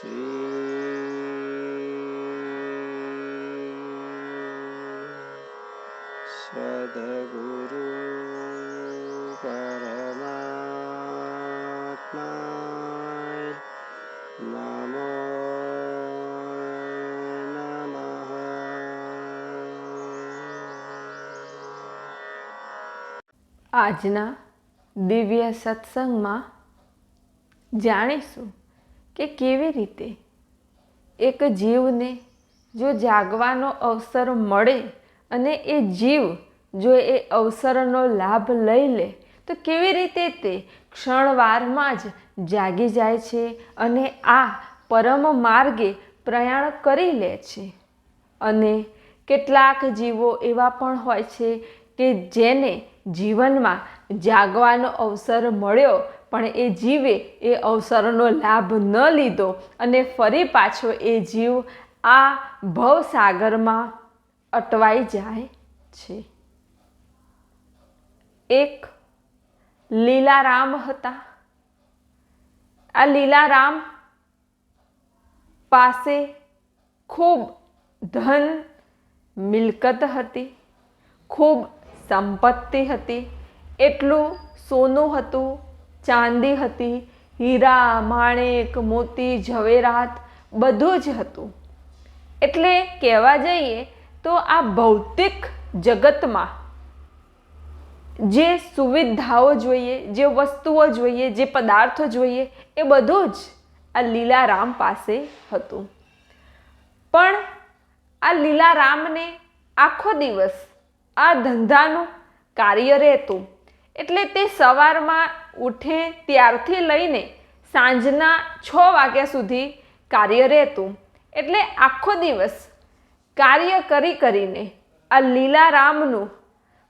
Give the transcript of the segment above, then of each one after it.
શ્રી સદગુરુ પરમાત્મા નમો નમઃ આજના દિવ્ય સત્સંગમાં જાણીશું કે કેવી રીતે? એક જીવને જો જાગવાનો અવસર મળે અને એ જીવ જો એ અવસરનો લાભ લઈ લે, તો કેવી રીતે તે ક્ષણવારમાં જ જાગી જાય છે અને આ પરમ માર્ગે પ્રયાણ કરી લે છે? અને કેટલાક જીવો એવા પણ હોય છે કે જેને જીવનમાં જાગવાનો અવસર મળ્યો પણ એ જીવે એ અવસરનો લાભ ન લીધો અને ફરી પાછો એ જીવ આ ભવસાગરમાં અટવાઈ જાય છે. એક લીલારામ હતા. આ લીલારામ પાસે ખૂબ ધન, મિલકત હતી, ખૂબ સંપત્તિ હતી, એટલું સોનું હતું ચાંદી હતી, હીરા, માણેક, મોતી, ઝવેરાત, બધું જ હતું. એટલે કહેવા જઈએ તો આ ભૌતિક જગતમાં જે સુવિધાઓ જોઈએ, જે વસ્તુઓ જોઈએ, જે પદાર્થો જોઈએ, એ બધું જ આ લીલારામ પાસે હતું. પણ આ લીલારામને આખો દિવસ આ ધંધાનું કાર્ય રહેતું. એટલે તે સવારમાં ઉઠે ત્યારથી લઈને સાંજના છ વાગ્યા સુધી કાર્ય રહેતું. એટલે આખો દિવસ કાર્ય કરી કરીને આ લીલારામનું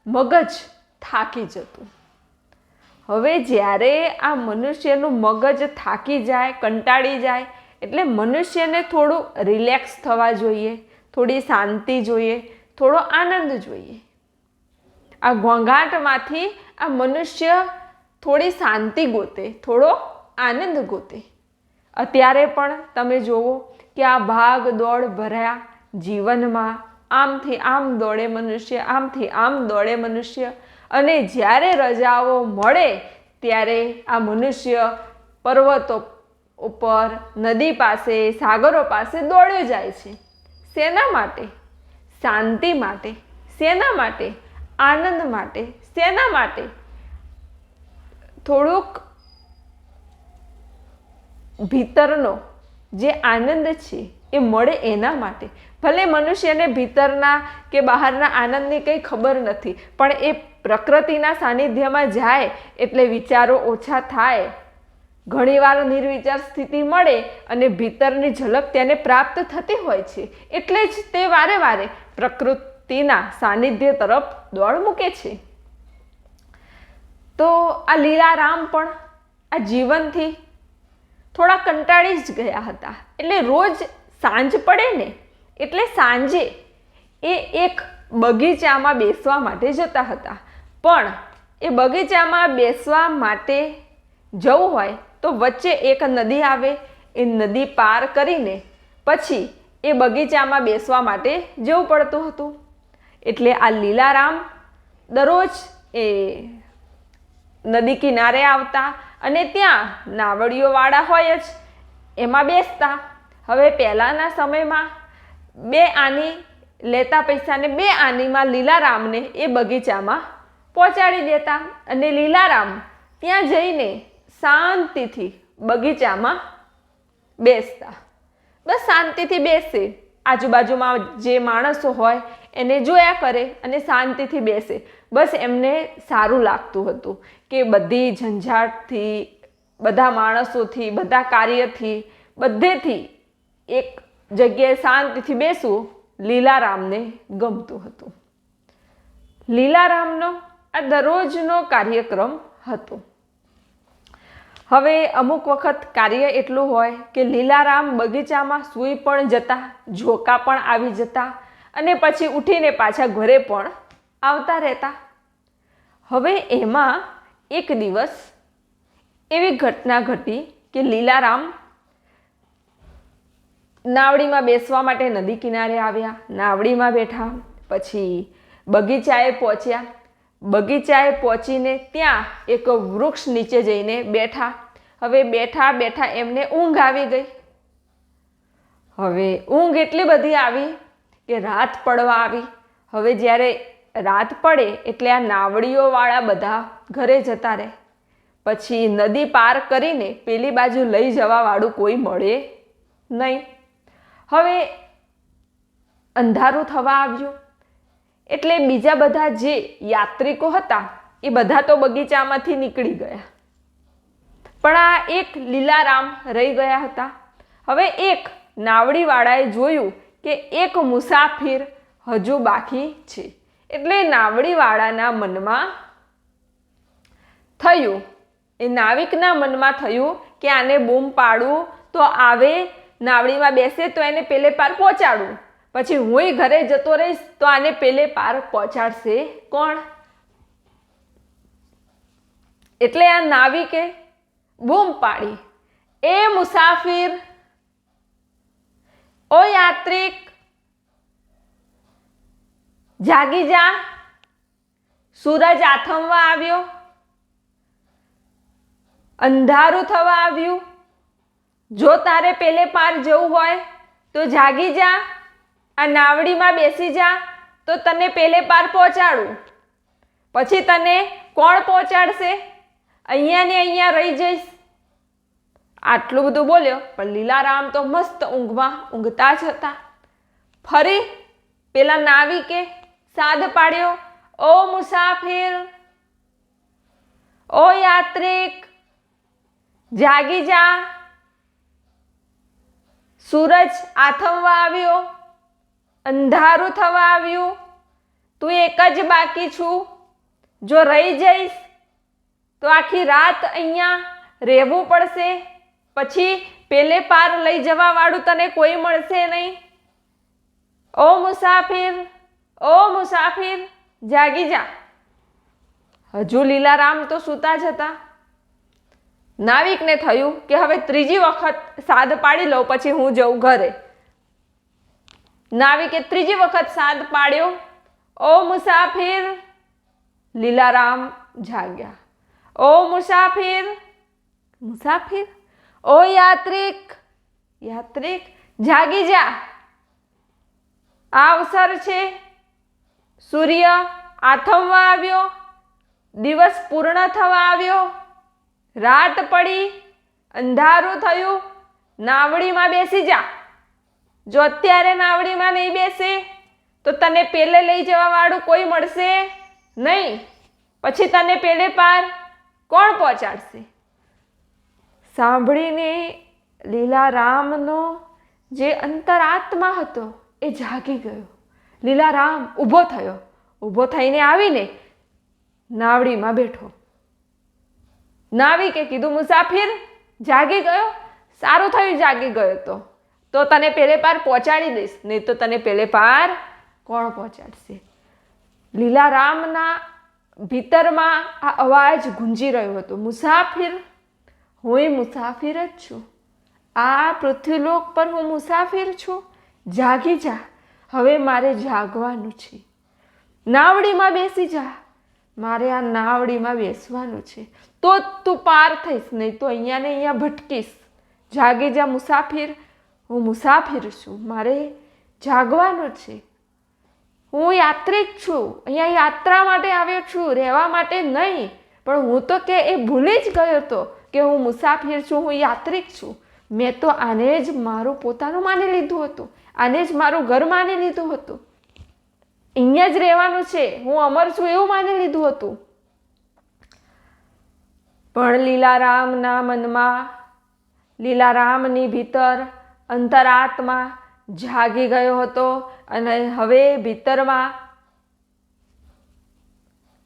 મગજ થાકી જતું. હવે જ્યારે આ મનુષ્યનું મગજ થાકી જાય, કંટાળી જાય, એટલે મનુષ્યને થોડું રિલેક્સ થવા જોઈએ, થોડી શાંતિ જોઈએ, થોડો આનંદ જોઈએ. આ ઘોંઘાટમાંથી આ મનુષ્ય થોડી શાંતિ ગોતે, થોડો આનંદ ગોતે. અત્યારે પણ તમે જુઓ કે આ ભાગ દોડ ભર્યા જીવનમાં. આમથી આમ દોડે મનુષ્ય, આમથી આમ દોડે મનુષ્ય. અને જ્યારે રજાઓ મળે, ત્યારે આ મનુષ્ય પર્વતો ઉપર, નદી પાસે, સાગરો પાસે દોડ્યો જાય છે. શેના માટે, શાંતિ માટે શેના માટે, આનંદ માટે શેના માટે થોડુંક ભીતરનો જે આનંદ છે એ મળે એના માટે. ભલે મનુષ્યને ભીતરના કે બહારના આનંદની કંઈ ખબર નથી, પણ એ પ્રકૃતિના સાનિધ્યમાં જાય એટલે વિચારો ઓછા થાય. ઘણીવાર નિર્વિચાર સ્થિતિ મળે અને ભીતરની ઝલક તેને પ્રાપ્ત થતી હોય છે. એટલે જ તે વારે વારે પ્રકૃતિના સાનિધ્ય તરફ દોડ મૂકે છે. તો આ લીલારામ પણ આ જીવનથી થોડા કંટાળી જ ગયા હતા. એટલે રોજ સાંજ પડે ને, એટલે સાંજે એ એક બગીચામાં બેસવા માટે જતા હતા. પણ એ બગીચામાં બેસવા માટે જવું હોય તો વચ્ચે એક નદી આવે, એ નદી પાર કરીને પછી એ બગીચામાં બેસવા માટે જવું પડતું હતું. એટલે આ લીલારામ દરરોજ એ નદી કિનારે આવતા અને ત્યાં નાવડીઓવાળા હોય જ, એમાં બેસતા. હવે પહેલાંના સમયમાં બે આની લેતા પૈસાને બે આનીમાં લીલારામને એ બગીચામાં પહોંચાડી દેતા અને લીલારામ ત્યાં જઈને શાંતિથી બગીચામાં બેસતા. બસ શાંતિથી બેસે. આજુબાજુમાં જે માણસો હોય એને જોયા કરે અને શાંતિથી બેસે. બસ એમને સારું લાગતું હતું. કે બધી ઝંઝાટથી, બધા માણસોથી, બધા કાર્યથી, બધેથી એક જગ્યાએ શાંતિથી બેસવું લીલારામને ગમતું હતું. લીલારામનો આ દરરોજનો કાર્યક્રમ હતો. હવે અમુક વખત કાર્ય એટલું હોય કે લીલારામ બગીચામાં સૂઈ પણ જતા, ઝોકા પણ આવી જતા અને પછી ઉઠીને પાછા ઘરે પણ આવતા રહેતા. હવે એમાં એક દિવસ એવી ઘટના ઘટી કે લીલારામ નાવડીમાં બેસવા માટે નદી કિનારે આવ્યા. નાવડીમાં બેઠા, પછી બગીચાએ પહોંચ્યા. બગીચાએ પહોંચીને ત્યાં એક વૃક્ષ નીચે જઈને બેઠા. હવે બેઠા બેઠા એમને ઊંઘ આવી ગઈ. હવે ઊંઘ એટલી બધી આવી કે રાત પડવા આવી. હવે જ્યારે રાત પડે એટલે આ નાવડીઓવાળા બધા ઘરે જતા રહે. પછી નદી પાર કરીને પેલી બાજુ લઈ જવાવાળું કોઈ મળે નહીં. હવે અંધારું થવા આવ્યું. એટલે બીજા બધા જે યાત્રિકો હતા, એ બધા તો બગીચામાંથી નીકળી ગયા. પણ આ એક લીલારામ રહી ગયા હતા. હવે એક નાવડીવાળાએ જોયું કે એક મુસાફિર હજુ બાકી છે. એટલે નાવડીવાળાના મનમાં થયું. એ નાવિકના મનમાં થયું કે આને બૂમ પાડું, તો આવે, નાવડીમાં બેસે, તો એને પેલે પાર પહોંચાડું. પછી હુંય ઘરે જતો રહીશ, તો આને પેલે પાર પહોંચાડશે કોણ? એટલે આ નાવિકે બૂમ પાડી. એ મુસાફિર, ઓ યાત્રિક જાગી જા. સૂરજ આથમવા આવ્યો. અંધારું થવા આવ્યું. જો તારે પેલે પાર જવું હોય, તો જાગી જા. આ નાવડીમાં બેસી જા. તો તને પેલે પાર પહોંચાડું. પછી તને કોણ પહોંચાડશે? અહીંયા ને અહીંયા રહી જઈશ. આટલું બધું બોલ્યો, પણ લીલારામ તો મસ્ત ઊંઘમાં ઊંઘતા જ હતા. ફરી પેલા નાવિકે સાદ પાડ્યો. ઓ મુસાફિર, ઓ યાત્રિક, જાગી જા. સૂરજ આથમવા આવ્યો, અંધારું થવા આવ્યું. તું એક જ બાકી છું. જો રહી જઈશ, તો આખી રાત અહીંયા રહેવું પડશે. પછી પેલે પાર લઈ જવાવાળું તને કોઈ મળશે નહીં. ઓ મુસાફિર ઓ મુસાફિર, જાગી જા. હજુ લીલારામ તો સૂતા જ હતા. નાવિકને થયું કે હવે ત્રીજી વખત સાદ પાડી લઉં પછી હું જઉં ઘરે. નાવિકે ત્રીજી વખત સાદ પાડ્યો. ઓ મુસાફિર, લીલારામ જાગ્યા. ઓ મુસાફિર મુસાફિર, ઓ યાત્રિક યાત્રિક, જાગી જા. આ અવસર છે સૂર્ય આથમવા આવ્યો, દિવસ પૂર્ણ થવા આવ્યો, રાત પડી, અંધારું થયું, નાવડીમાં બેસી જા. જો અત્યારે નાવડીમાં નહીં બેસે, તો તને પેલે લઈ જવાવાળું કોઈ મળશે નહીં. પછી તને પેલે પાર કોણ પહોંચાડશે? સાંભળીને લીલારામનો જે અંતરાત્મા હતો એ જાગી ગયો. લીલારામ ઊભો થયો. ઊભો થઈને આવીને નાવડીમાં બેઠો. નાવિકે કીધું, મુસાફિર, જાગી ગયો? સારું થયું જાગી ગયો તો. તો તને પેલે પાર પહોંચાડી દઈશ, નહીં તો તને પેલે પાર કોણ પહોંચાડશે? લીલારામના ભીતરમાં આ અવાજ ગુંજી રહ્યો હતો. મુસાફિર, હું મુસાફિર જ છું. આ પૃથ્વીલોક પર હું મુસાફિર છું. જાગી જા. હવે મારે જાગવાનું છે. નાવડીમાં બેસી જા. મારે આ નાવડીમાં બેસવાનું છે. તો જ તું પાર થઈશ, નહીં તો અહીંયા ને અહીંયા ભટકીશ. જાગી જા મુસાફિર. હું મુસાફિર છું. મારે જાગવાનું છે. હું યાત્રિક છું. અહીંયા યાત્રા માટે આવ્યો છું. રહેવા માટે નહીં. પણ હું તો કે એ ભૂલી જ ગયો હતો કે હું મુસાફિર છું, હું યાત્રિક છું. મેં તો આને જ મારું પોતાનું માની લીધું હતું. આને જ મારું ઘર માની લીધું હતું. અહીંયા જ રહેવાનું છે. હું અમર છું એવું માની લીધું હતું. પણ લીલારામના મનમાં, લીલારામની ભીતર અંતરાત્મા જાગી ગયો હતો અને હવે ભીતરમાં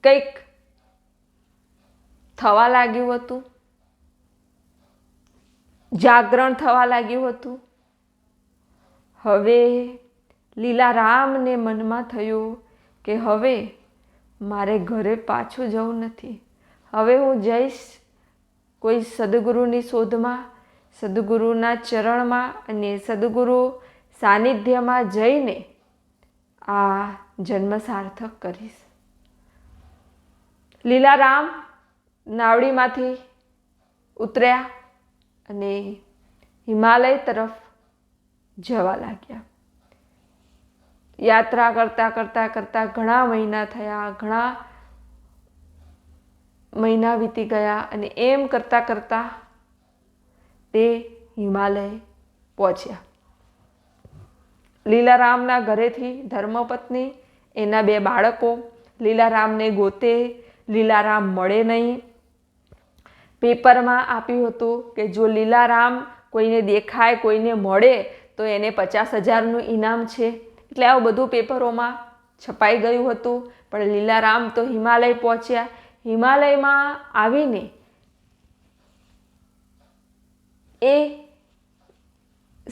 કંઈક થવા લાગ્યું હતું. જાગરણ થવા લાગ્યું હતું. હવે લીલારામને મનમાં થયું કે હવે મારે ઘરે પાછું જવું નથી. હવે હું જઈશ કોઈ સદગુરુની શોધમાં, સદગુરુના ચરણમાં અને સદગુરુ સાનિધ્યમાં જઈને આ જન્મ સાર્થક કરીશ. લીલારામ નાવડીમાંથી ઉતર્યા અને હિમાલય તરફ જવા લાગ્યા. યાત્રા કરતાં કરતાં કરતાં ઘણા મહિના થયા, ઘણા મહિના વીતી ગયા અને એમ કરતાં કરતાં તે હિમાલય પહોંચ્યા. લીલારામના ઘરેથી ધર્મપત્ની, એના બે બાળકો, લીલારામને ગોતે, લીલારામ મળે નહીં. પેપરમાં આપ્યું હતું કે જો લીલારામ કોઈને દેખાય, કોઈને મળે તો એને પચાસ હજારનું ઇનામ છે. એટલે આવું બધું પેપરોમાં છપાઈ ગયું હતું. પણ લીલારામ તો હિમાલય પહોંચ્યા. હિમાલયમાં આવીને એ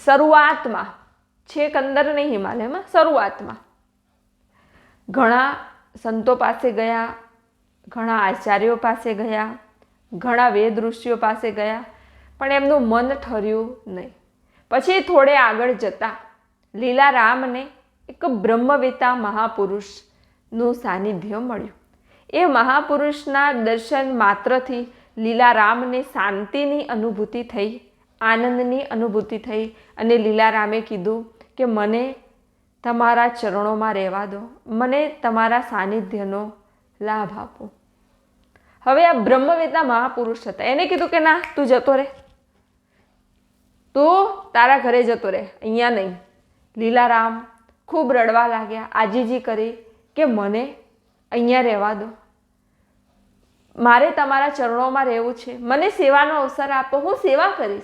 શરૂઆતમાં, છેક અંદર નહીં હિમાલયમાં, શરૂઆતમાં ઘણા સંતો પાસે ગયા, ઘણા આચાર્યો પાસે ગયા, ઘણા વેદ ઋષિઓ પાસે ગયા, પણ એમનું મન ઠર્યું નહીં. પછી થોડે આગળ જતા લીલારામને એક બ્રહ્મવેતા મહાપુરુષનું સાનિધ્ય મળ્યું. એ મહાપુરુષના દર્શન માત્રથી લીલારામને શાંતિની અનુભૂતિ થઈ, આનંદની અનુભૂતિ થઈ અને લીલારામે કીધું કે, મને તમારા ચરણોમાં રહેવા દો, મને તમારા સાનિધ્યનો લાભ આપો. હવે આ બ્રહ્મવેતા મહાપુરુષ હતા. એને કીધું કે, ના, તું જતો રહે. તું તારા ઘરે જતો રહે. અહીંયા નહીં. લીલારામ ખૂબ રડવા લાગ્યા, આજીજી કરી કે મને અહીંયા રહેવા દો. મારે તમારા ચરણોમાં રહેવું છે. મને સેવાનો અવસર આપો, હું સેવા કરીશ.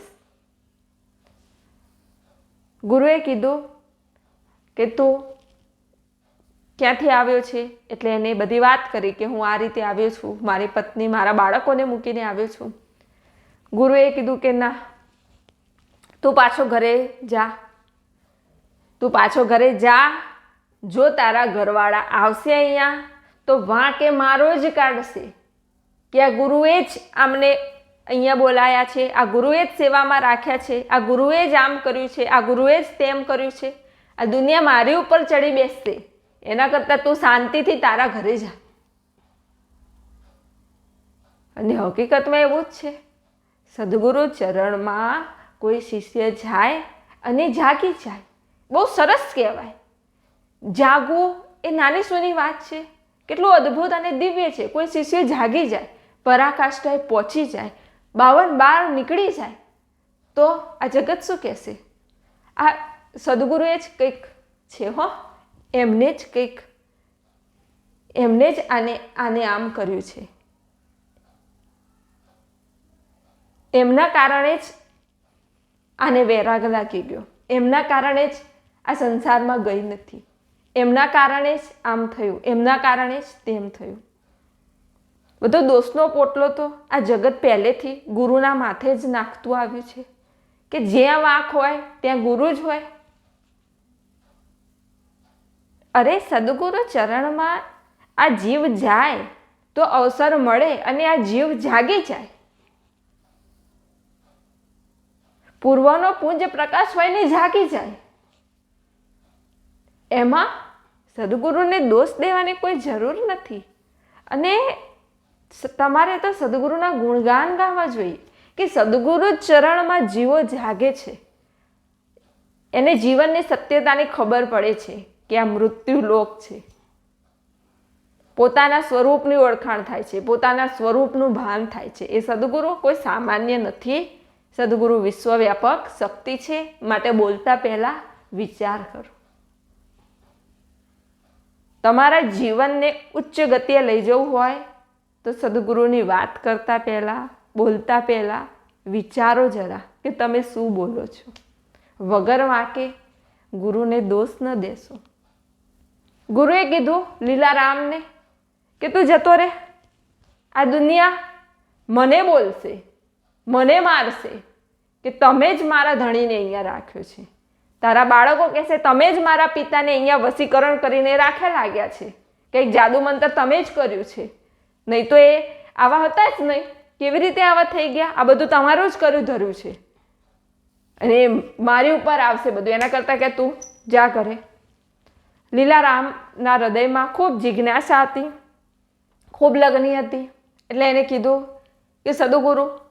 ગુરુએ કીધું કે તું ક્યાંથી આવ્યો છે? એટલે એને બધી વાત કરી કે હું આ રીતે આવ્યો છું. મારી પત્ની મારા બાળકોને મૂકીને આવ્યો છું. ગુરુએ કીધું કે ના તું પાછો ઘરે જા. તું પાછો ઘરે જા. જો તારા ઘરવાળા આવશે અહીંયા, તો વાંકે મારો જ કાઢશે. કે આ ગુરુએ જ આમને અહીંયા બોલાયા છે, આ ગુરુએ જ સેવામાં રાખ્યા છે, આ ગુરુએ જ આમ કર્યું છે, આ ગુરુએ જ તેમ કર્યું છે. આ દુનિયા મારી ઉપર ચડી બેસશે. એના કરતાં તું શાંતિથી તારા ઘરે જા. અને હકીકતમાં એવું જ છે. સદગુરુ ચરણમાં કોઈ શિષ્ય જાય અને જાગી જાય. બહુ સરસ કહેવાય. જાગવું એ નાની સૂની વાત છે. કેટલું અદ્ભુત અને દિવ્ય છે. કોઈ શિષ્ય જાગી જાય, પરાકાષ્ઠાએ પહોંચી જાય, બાવન બાર નીકળી જાય, તો આ જગત શું કહેશે? આ સદગુરુએ જ કંઈક છે હો. એમને જ કંઈક, એમને જ આને આને આમ કર્યું છે. એમના કારણે જ આને વૈરાગ લાગી ગયો એમના કારણે જ આ સંસારમાં ગઈ નથી. એમના કારણે જ આમ થયું. એમના કારણે જ તેમ થયું. બધો દોષનો પોટલો તો આ જગત પહેલેથી ગુરુના માથે જ નાખતું આવ્યું છે. કે જ્યાં વાંક હોય, ત્યાં ગુરુ જ હોય. અરે સદગુરુ ચરણમાં આ જીવ જાય તો અવસર મળે અને આ જીવ જાગી જાય. પૂર્વનો પુંજ હોયને જાગી જાય. એમાં સદગુરુને દોષ દેવાની કોઈ જરૂર નથી. અને તમારે તો સદગુરુના ગુણગાન ગાવા જોઈએ કે સદગુરુ ચરણમાં જીવો જાગે છે. એને જીવનની સત્યતાની ખબર પડે છે કે આ મૃત્યુ લોક છે. પોતાના સ્વરૂપની ઓળખાણ થાય છે, પોતાના સ્વરૂપનું ભાન થાય છે. એ સદગુરુ કોઈ સામાન્ય નથી. સદગુરુ વિશ્વવ્યાપક શક્તિ છે માટે બોલતા પહેલાં વિચાર કરો. તમારા જીવનને ઉચ્ચ ગતિએ લઈ જવું હોય તો સદગુરુની વાત કરતા પહેલાં, બોલતા પહેલાં વિચારો જરા કે તમે શું બોલો છો. વગર વાંકે ગુરુને દોષ ન દેશો. ગુરુએ કીધું, લીલારામને, કે તું જતો રે. આ દુનિયા મને બોલશે, મને મારશે કે તમે જ મારા ધણીને અહીંયા રાખ્યો છે. તારા બાળકો કહેશે, તમે જ મારા પિતાને અહીંયા વસીકરણ કરીને રાખ્યા લાગ્યા છે. કંઈક જાદુ મંતર તમે જ કર્યું છે. નહીં તો એ આવા હતા જ નહીં. કેવી રીતે આવા થઈ ગયા? આ બધું તમારું જ કર્યું ધર્યું છે. અને મારી ઉપર આવશે બધું. એના કરતાં કે તું જા કરે લીલારામના હૃદયમાં ખૂબ જિજ્ઞાસા હતી. ખૂબ લગ્ની હતી. એટલે એને કીધું કે, સદુગુરુ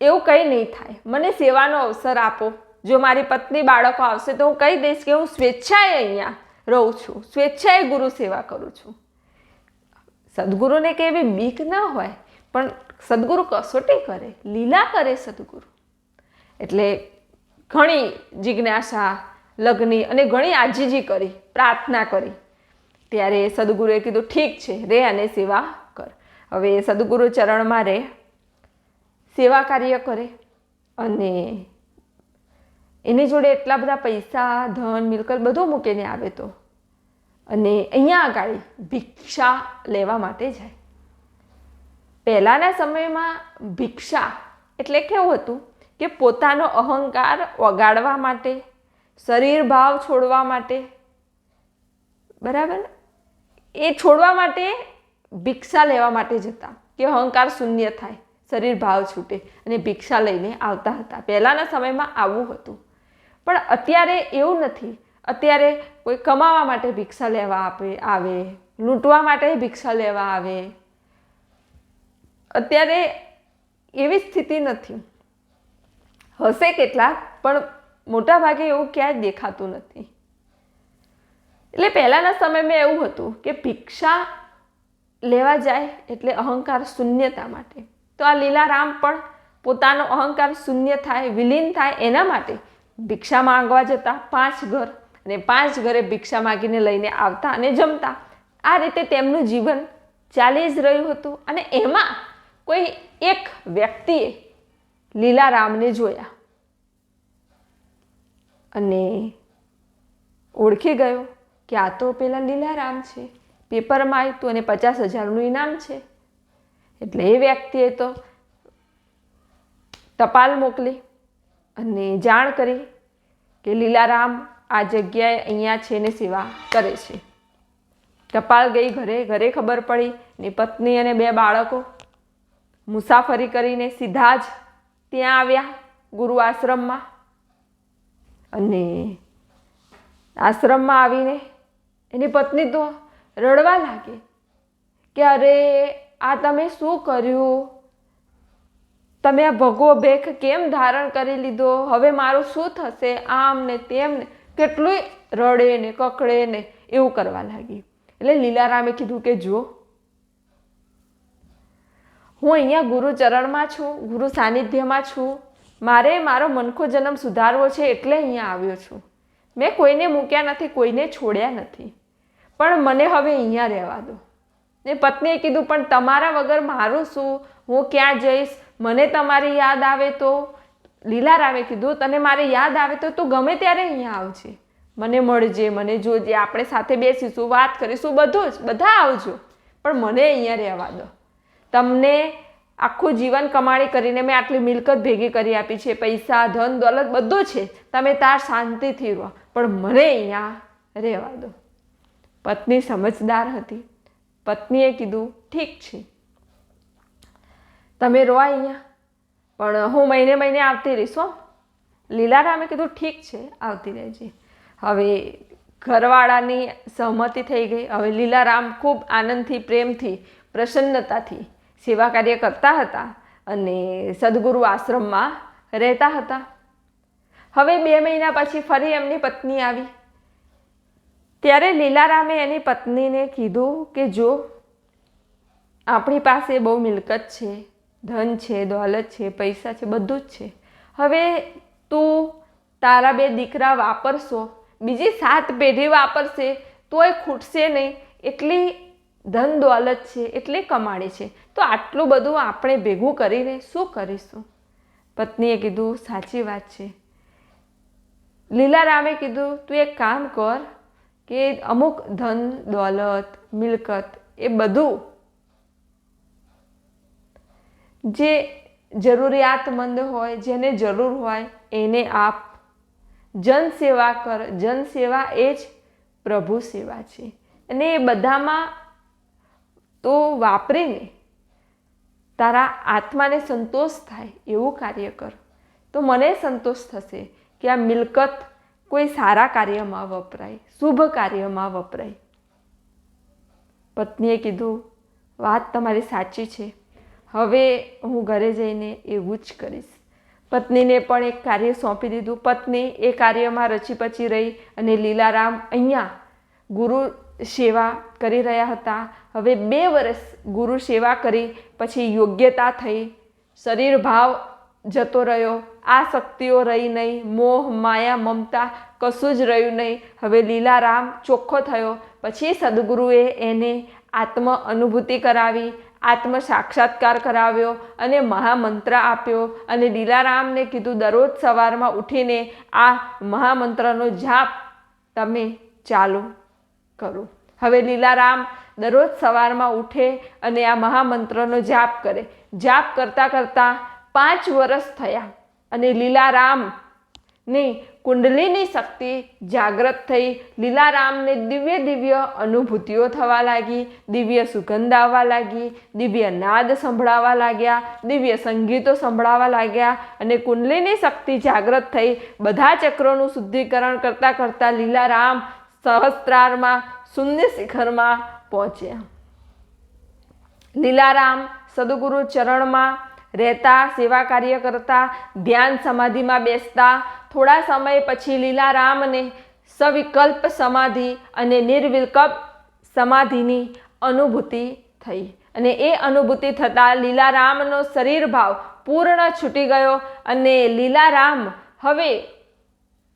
એવું કંઈ નહીં થાય. મને સેવાનો અવસર આપો. જો મારી પત્ની બાળકો આવશે તો હું કહી દઈશ કે હું સ્વેચ્છાએ અહીંયા રહું છું. સ્વેચ્છાએ ગુરુ સેવા કરું છું. સદગુરુને કે એવી બીક ન હોય, પણ સદગુરુ કસોટી કરે, લીલા કરે સદગુરુ. એટલે ઘણી જિજ્ઞાસા, લગ્ની અને ઘણી આજીજી કરી, પ્રાર્થના કરી. ત્યારે સદગુરુએ કીધું, ઠીક છે, રે અને સેવા કર. હવે સદગુરુ ચરણમાં રે સેવા કાર્ય કરે અને એની જોડે એટલા બધા પૈસા, ધન, મિલકત બધું મૂકીને આવે તો. અને અહીંયા આગળ ભિક્ષા લેવા માટે જાય. પહેલાંના સમયમાં ભિક્ષા એટલે કેવું હતું કે પોતાનો અહંકાર વગાડવા માટે, શરીર ભાવ છોડવા માટે, બરાબર? એ છોડવા માટે ભિક્ષા લેવા માટે જતા, કે અહંકાર શૂન્ય થાય. શરીર ભાવ છૂટે અને ભિક્ષા લઈને આવતા હતા. પહેલાંના સમયમાં આવું હતું. પણ અત્યારે એવું નથી. અત્યારે કોઈ કમાવા માટે ભિક્ષા લેવા આપે, આવે, લૂંટવા માટે ભિક્ષા લેવા આવે. અત્યારે એવી સ્થિતિ નથી. હશે કેટલાક, પણ મોટાભાગે એવું ક્યાંય દેખાતું નથી. એટલે પહેલાંના સમયમાં એવું હતું કે ભિક્ષા લેવા જાય એટલે અહંકાર શૂન્યતા માટે. તો આ લીલારામ પણ પોતાનો અહંકાર શૂન્ય થાય, વિલીન થાય એના માટે ભિક્ષા માંગવા જતા પાંચ ઘર અને પાંચ ઘરે ભિક્ષા માગીને લઈને આવતા અને જમતા. આ રીતે તેમનું જીવન ચાલી જ રહ્યું હતું અને એમાં કોઈ એક વ્યક્તિએ લીલારામને જોયા અને ઓળખી ગયો કે આ તો પેલા લીલારામ છે. પેપરમાં આવ્યું હતું અને પચાસ હજારનું ઇનામ છે. એટલે એ વ્યક્તિએ તો ટપાલ મોકલી અને જાણ કરી કે લીલારામ આ જગ્યાએ અહીંયા છે ને સેવા કરે છે. ટપાલ ગઈ ઘરે ઘરે ખબર પડી ને પત્ની અને બે બાળકો મુસાફરી કરીને સીધા જ ત્યાં આવ્યા ગુરુ આશ્રમમાં. અને આશ્રમમાં આવીને એની પત્ની તો રડવા લાગી કે અરે આ તમે શું કર્યું? તમે આ ભગવો ભેખ કેમ ધારણ કરી લીધો? હવે મારું શું થશે? આમ ને તેમ ને કેટલું રડે ને કકડે ને એવું કરવા લાગી. એટલે લીલારામે કીધું કે જો હું અહીંયા ગુરુ ચરણમાં છું, ગુરુ સાનિધ્યમાં છું. મારે મારો મનખો જન્મ સુધારવો છે એટલે અહીંયા આવ્યો છું. મેં કોઈને મૂક્યા નથી, કોઈને છોડ્યા નથી. પણ મને હવે અહીંયા રહેવા દો. ને પત્નીએ કીધું, પણ તમારા વગર મારું શું? હું ક્યાં જઈશ? મને તમારી યાદ આવે તો? લીલારામે કીધું, તને મારે યાદ આવે તો તું ગમે ત્યારે અહીંયા આવજે. મને મળજે, મને જોજે, આપણે સાથે બેસીશું વાત કરીશું, બધું જ, બધા આવજો. પણ મને અહીંયા રહેવા દો. તમને આખું જીવન કમાણી કરીને મેં આટલી મિલકત ભેગી કરી આપી છે, પૈસા, ધન, દોલત, બધું છે. તમે તાર શાંતિથી રહો. પણ મને અહીંયા રહેવા દો. પત્ની સમજદાર હતી. પત્નીએ કીધું, ઠીક છે. તમે રો અહીંયા. પણ હું મહિને મહિને આવતી રહીશ, હો. લીલારામે કીધું, ઠીક છે, આવતી રહેજે. હવે ઘરવાળાની સહમતિ થઈ ગઈ. હવે લીલારામ ખૂબ આનંદથી, પ્રેમથી, પ્રસન્નતાથી સેવા કાર્ય કરતા હતા અને સદગુરુ આશ્રમમાં રહેતા હતા. હવે બે મહિના પછી ફરી એમની પત્ની આવી. ત્યારે લીલારામે એની પત્નીને કીધું કે જો, આપણી પાસે બહુ મિલકત છે, ધન છે, દોલત છે, પૈસા છે, બધું જ છે. હવે તું તારા બે દીકરા વાપરશો, બીજી સાત પેઢી વાપરશે, તોય ખૂટશે નહીં. એટલી ધન દોલત છે, એટલી કમાણી છે. તો આટલું બધું આપણે ભેગું કરીને શું કરીશું? પત્નીએ કીધું, સાચી વાત છે. લીલારામે કીધું, તું એક કામ કર કે અમુક ધન, દોલત, મિલકત એ બધું જે જરૂરિયાતમંદ હોય, જેને જરૂર હોય, એને આપ. જન સેવા કર જન સેવા એ જ પ્રભુ સેવા છે. અને એ બધામાં તો વાપરીને તારા આત્માને સંતોષ થાય એવું કાર્ય કર. તો મને સંતોષ થશે કે આ મિલકત કોઈ સારા કાર્યમાં વપરાય, શુભ કાર્યમાં વપરાય. પત્નીએ કીધું, વાત તમારી સાચી છે. હવે હું ઘરે જઈને એવું જ કરીશ. પત્નીને પણ એક કાર્ય સોંપી દીધું. પત્ની એ કાર્યમાં રચી પચી રહી અને લીલારામ અહીંયા ગુરુ સેવા કરી રહ્યા હતા. હવે બે વર્ષ ગુરુ સેવા કરી, પછી યોગ્યતા થઈ શરીર ભાવ જતો રહ્યો. આ શક્તિઓ રહી નહીં. મોહ, માયા, મમતા કશું જ રહ્યું નહીં. હવે લીલારામ ચોખ્ખો થયો. પછી સદગુરુએ એને આત્મ અનુભૂતિ કરાવી, આત્મ સાક્ષાત્કાર કરાવ્યો અને મહામંત્ર આપ્યો. અને લીલારામને કીધું, દરરોજ સવારમાં ઉઠીને આ મહામંત્રનો જાપ તમે ચાલુ કરો. હવે લીલારામ દરરોજ સવારમાં ઉઠે અને આ મહામંત્રનો જાપ કરે. જાપ કરતાં કરતાં પાંચ વર્ષ થયા અને લીલારામની કુંડલીની શક્તિ જાગ્રત થઈ. લીલારામને દિવ્ય દિવ્ય અનુભૂતિઓ થવા લાગી, દિવ્ય સુગંધ આવવા લાગી, દિવ્ય નાદ સંભળાવા લાગ્યા, દિવ્ય સંગીતો સંભળાવા લાગ્યા અને કુંડલીની શક્તિ જાગ્રત થઈ. બધા ચક્રોનું શુદ્ધિકરણ કરતાં કરતાં લીલારામ સહસ્ત્રારમાં, શૂન્ય શિખરમાં પહોંચ્યા. લીલારામ સદગુરુ ચરણમાં રહેતા, સેવા કાર્ય કરતા, ધ્યાન સમાધિમાં બેસતા, થોડા સમય પછી લીલારામને સવિકલ્પ સમાધિ અને નિર્વિકલ્પ સમાધિની અનુભૂતિ થઈ. અને એ અનુભૂતિ થતાં લીલારામનો શરીર ભાવ પૂર્ણ છૂટી ગયો અને લીલારામ હવે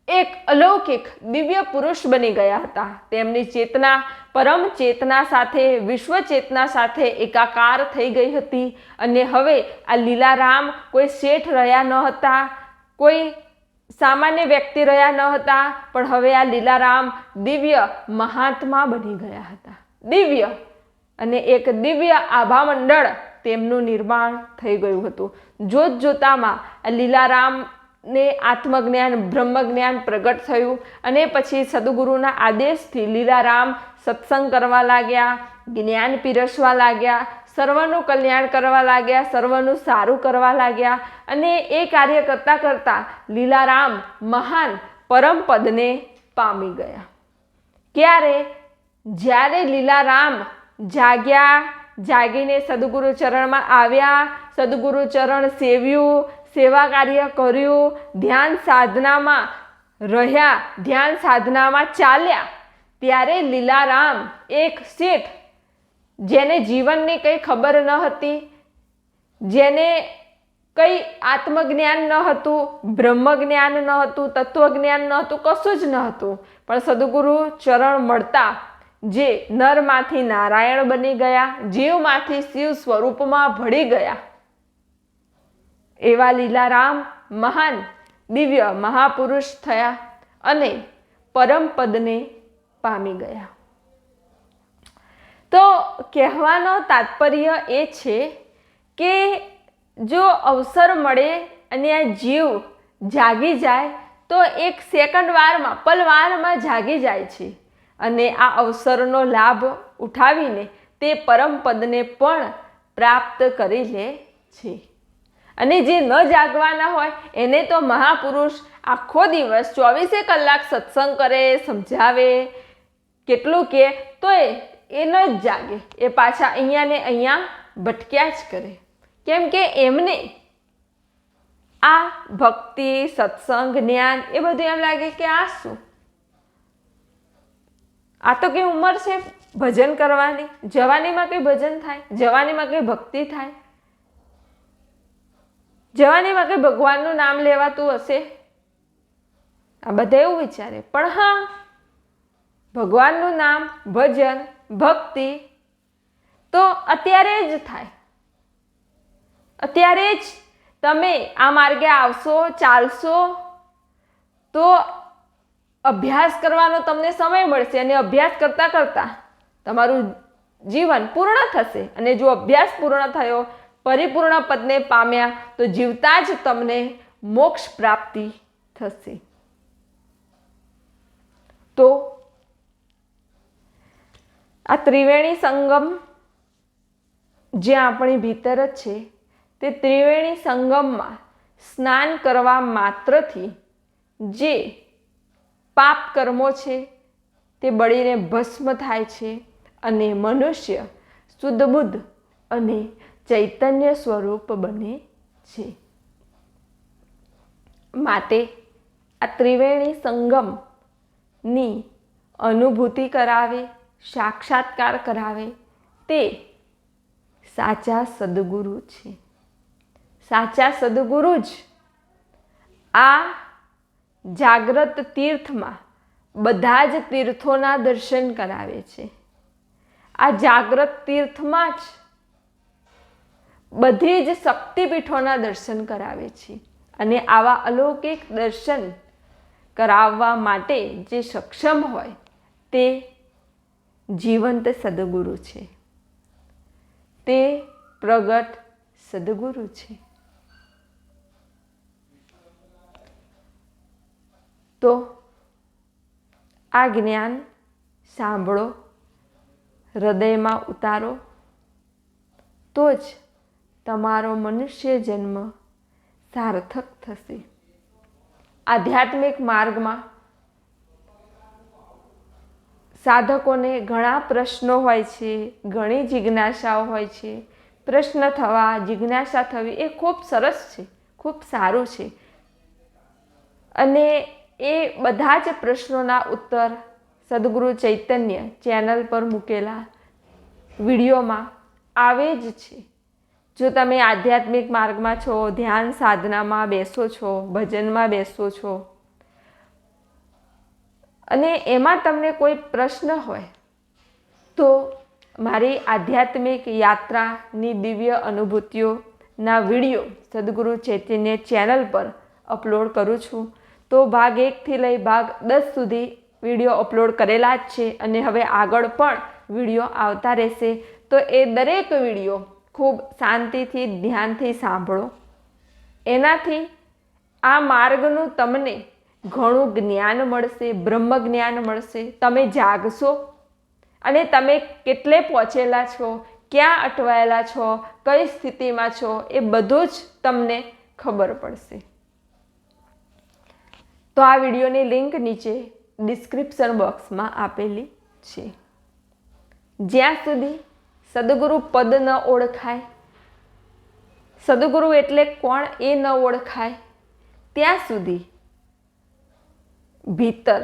એક અલૌકિક દિવ્ય પુરુષ બની ગયા હતા. તેમની ચેતના પરમ ચેતના સાથે, વિશ્વ ચેતના સાથે એકાકાર થઈ ગઈ હતી અને હવે આ લીલારામ કોઈ શેઠ રહ્યા ન હતા, કોઈ સામાન્ય વ્યક્તિ રહ્યા ન હતા, પણ હવે આ લીલારામ દિવ્ય મહાત્મા બની ગયા હતા. દિવ્ય અને એક દિવ્ય આભા મંડળ તેમનું નિર્માણ થઈ ગયું હતું. જોત જોતામાં આ લીલારામ ને આત્મજ્ઞાન, બ્રહ્મજ્ઞાન પ્રગટ થયું અને પછી સદગુરુના આદેશથી લીલારામ સત્સંગ કરવા લાગ્યા, જ્ઞાન પીરસવા લાગ્યા, સર્વનું કલ્યાણ કરવા લાગ્યા, સર્વનું સારું કરવા લાગ્યા અને એ કાર્ય કરતાં કરતાં લીલારામ મહાન પરમ પદને પામી ગયા. ક્યારે? જ્યારે લીલારામ જાગ્યા, જાગીને સદગુરુ ચરણમાં આવ્યા, સદગુરુ ચરણ સેવ્યું સેવા કાર્ય કર્યું, ધ્યાન સાધનામાં રહ્યા, ધ્યાન સાધનામાં ચાલ્યા. ત્યારે લીલારામ એક શેઠ, જેને જીવનની કંઈ ખબર ન હતી, જેને કંઈ આત્મજ્ઞાન ન હતું, બ્રહ્મજ્ઞાન ન હતું, તત્વજ્ઞાન ન હતું, કશું જ ન હતું. પણ સદગુરુ ચરણ મળતા જે નરમાંથી નારાયણ બની ગયા, જીવમાંથી શિવ સ્વરૂપમાં ભળી ગયા. એવા લીલારામ મહાન દિવ્ય મહાપુરુષ થયા અને પરમ પદને પામી ગયા. તો કહેવાનો તાત્પર્ય એ છે કે જો અવસર મળે અને આ જીવ જાગી જાય, તો એક સેકન્ડ વારમાં પલવારમાં જાગી જાય છે અને આ અવસરનો લાભ ઉઠાવીને તે પરમ પદને પણ પ્રાપ્ત કરી લે છે. અને જે ન જાગવાના હોય, એને તો મહાપુરુષ આખો દિવસ ચોવીસે કલાક સત્સંગ કરે, સમજાવે. કેટલું કે, તો એ એ ન જ જાગે. એ પાછા અહીંયા ને અહીંયા ભટક્યા જ કરે. કેમ કે એમને આ ભક્તિ, સત્સંગ, જ્ઞાન એ બધું એમ લાગે કે આ શું? આ તો કઈ ઉંમર છે ભજન કરવાની? જવાનીમાં કંઈ ભજન થાય? જવાનીમાં કંઈ ભક્તિ થાય? જવાનીમાં કઈ ભગવાનનું નામ લેવાતું હશે? આ બધા એવું વિચારે, પણ હા, ભગવાનનું નામ ભજન, ભક્તિ તો અત્યારે જ થાય. અત્યારે જ તમે આ માર્ગે આવશો, ચાલશો, તો અભ્યાસ કરવાનો તમને સમય મળશે અને અભ્યાસ કરતાં કરતાં તમારું જીવન પૂર્ણ થશે. અને જો અભ્યાસ પૂર્ણ થયો પરિપૂર્ણ પદને પામ્યા તો જીવતા જ તમને મોક્ષ પ્રાપ્તિ થશે. તો આ ત્રિવેણી સંગમ જે આપણી ભીતર જ છે, તે ત્રિવેણી સંગમમાં સ્નાન કરવા માત્રથી જે પાપ કર્મો છે, તે બળીને ભસ્મ થાય છે અને મનુષ્ય શુદ્ધ બુદ્ધ અને ચૈતન્ય સ્વરૂપ બને છે. માટે આ ત્રિવેણી સંગમની અનુભૂતિ કરાવે, સાક્ષાત્કાર કરાવે તે સાચા સદગુરુ છે. સાચા સદગુરુ જ આ જાગ્રત તીર્થમાં બધા જ તીર્થોના દર્શન કરાવે છે. આ જાગ્રત તીર્થમાં જ બધી જ શક્તિપીઠોના દર્શન કરાવે છે. અને આવા અલૌકિક દર્શન કરાવવા માટે જે સક્ષમ હોય તે જીવંત સદગુરુ છે. તે પ્રગટ સદગુરુ છે. તો આ જ્ઞાન સાંભળો, હૃદયમાં ઉતારો, તો જ તમારો મનુષ્ય જન્મ સાર્થક થશે. આધ્યાત્મિક માર્ગમાં સાધકોને ઘણા પ્રશ્નો હોય છે, ઘણી જિજ્ઞાસાઓ હોય છે. પ્રશ્ન થવા, જિજ્ઞાસા થવી એ ખૂબ સરસ છે, ખૂબ સારું છે. અને એ બધા જ પ્રશ્નોના ઉત્તર સદગુરુ ચૈતન્ય ચેનલ પર મૂકેલા વિડીયોમાં આવે જ છે. જો તમે આધ્યાત્મિક માર્ગમાં છો, ધ્યાન સાધનામાં બેસો છો, ભજનમાં બેસો છો, અને એમાં તમને કોઈ પ્રશ્ન હોય, તો મારી આધ્યાત્મિક યાત્રાની દિવ્ય અનુભૂતિઓના વીડિયો સદગુરુ ચૈતન્ય ચેનલ પર અપલોડ કરું છું. તો ભાગ એકથી લઈ ભાગ દસ સુધી વીડિયો અપલોડ કરેલા જ છે અને હવે આગળ પણ વીડિયો આવતા રહેશે. તો એ દરેક વીડિયો ખૂબ શાંતિથી ધ્યાનથી સાંભળો. એનાથી આ માર્ગનું તમને ઘણું જ્ઞાન મળશે, બ્રહ્મ જ્ઞાન મળશે. તમે જાગશો અને તમે કેટલે પહોંચેલા છો, ક્યાં અટવાયેલા છો, કઈ સ્થિતિમાં છો, એ બધું જ તમને ખબર પડશે. તો આ વિડીયોની લિંક નીચે ડિસ્ક્રિપ્શન બોક્સમાં આપેલી છે. જ્યાં સુધી સદગુરુ પદ ન ઓળખાય. સદગુરુ એટલે કોણ એ ન ઓળખાય. ત્યાં સુધી ભીતર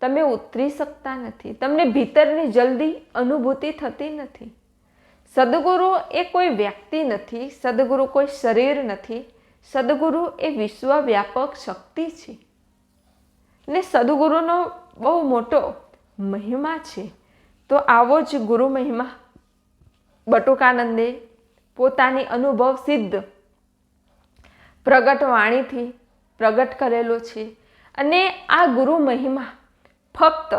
તમે ઉતરી શકતા નથી. તમને ભીતરની જલ્દી અનુભૂતિ થતી નથી. સદગુરુ એ કોઈ વ્યક્તિ નથી. સદગુરુ કોઈ શરીર નથી. સદગુરુ એ વિશ્વવ્યાપક શક્તિ છે. ને સદગુરુનો બહુ મોટો મહિમા છે. તો આવો જ ગુરુ મહિમા બટુકાનંદે પોતાની અનુભવ સિદ્ધ પ્રગટ વાણીથી પ્રગટ કરેલો છે. અને આ ગુરુ મહિમા ફક્ત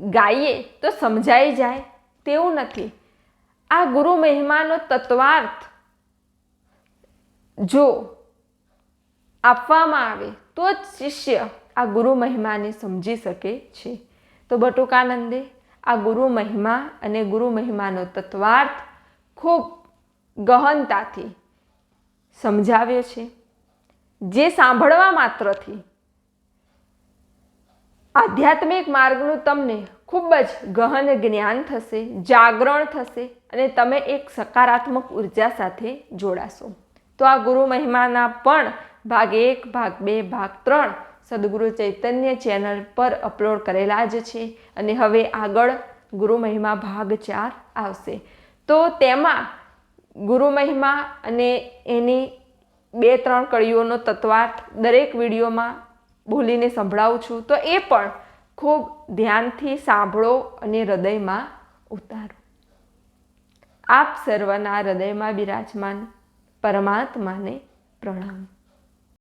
ગાઈએ તો સમજાઈ જાય તેવું નથી. આ ગુરુ મહિમાનો તત્વાર્થ જો આપવામાં આવે તો જ શિષ્ય આ ગુરુ મહિમાને સમજી શકે છે. તો બટુકાનંદે આ ગુરુ મહિમા અને ગુરુ મહિમાનો તત્વાર્થ ખૂબ ગહનતાથી સમજાવ્યો છે. જે સાંભળવા માત્રથી આધ્યાત્મિક માર્ગનું તમને ખૂબ જ ગહન જ્ઞાન થશે, જાગરણ થશે અને તમે એક સકારાત્મક ઊર્જા સાથે જોડાશો. તો આ ગુરુ મહિમાના પણ ભાગ એક, ભાગ બે, ભાગ ત્રણ સદગુરુ ચૈતન્ય ચેનલ પર અપલોડ કરેલા જ છે અને હવે આગળ ગુરુ મહિમા ભાગ ચાર આવશે. તો તેમાં ગુરુ મહિમા અને એની બે ત્રણ કડીઓનો તત્વાર્થ દરેક વિડીયોમાં બોલીને સંભળાવું છું. તો એ પણ ખૂબ ધ્યાનથી સાંભળો અને હૃદયમાં ઉતારો. આપ સર્વના હૃદયમાં બિરાજમાન પરમાત્માને પ્રણામ.